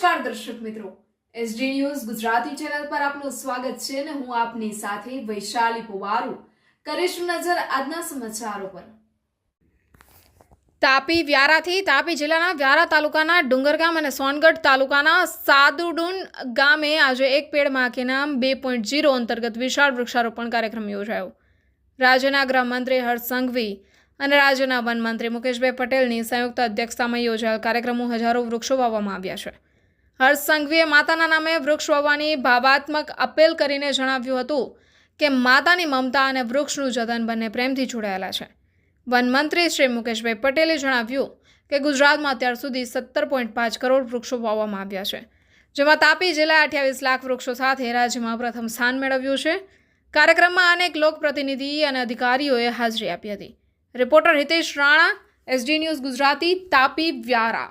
નમસ્કાર દર્શક મિત્રો. એસડી ન્યૂઝ ગુજરાતી ચેનલ પર આપનું સ્વાગત છે અને હું આપની સાથે વૈશાલી પુવારુ. કરીશું નજર આજના સમાચારો પર. તાપી વ્યારાથી તાપી જિલ્લાના વ્યારા તાલુકાના ડુંગરગામ અને સોનગઢ તાલુકાના સાદુડુન ગામે આજે એક પેડમાં નામ બે પોઈન્ટ જીરો અંતર્ગત વિશાળ વૃક્ષારોપણ કાર્યક્રમ યોજાયો. રાજ્યના ગૃહમંત્રી હર્ષ સંઘવી અને રાજ્યના વનમંત્રી મુકેશભાઈ પટેલની સંયુક્ત અધ્યક્ષતામાં યોજાયેલ કાર્યક્રમમાં હજારો વૃક્ષો વાવવામાં આવ્યા છે. હર્ષ સંઘવીએ માતાના નામે વૃક્ષ વાવવાની ભાવાત્મક અપીલ કરીને જણાવ્યું હતું કે માતાની મમતા અને વૃક્ષનું જતન બંને પ્રેમથી જોડાયેલા છે. વન મંત્રી શ્રી મુકેશભાઈ પટેલે જણાવ્યું કે ગુજરાતમાં અત્યાર સુધી સત્તર પોઈન્ટ પાંચ કરોડ વૃક્ષો વાવવામાં આવ્યા છે, જેમાં તાપી જિલ્લાએ અઠ્યાવીસ લાખ વૃક્ષો સાથે રાજ્યમાં પ્રથમ સ્થાન મેળવ્યું છે. કાર્યક્રમમાં અનેક લોકપ્રતિનિધિ અને અધિકારીઓએ હાજરી આપી હતી. Reporter Hitesh Rana, SD news Gujarati, Tapi Vyara.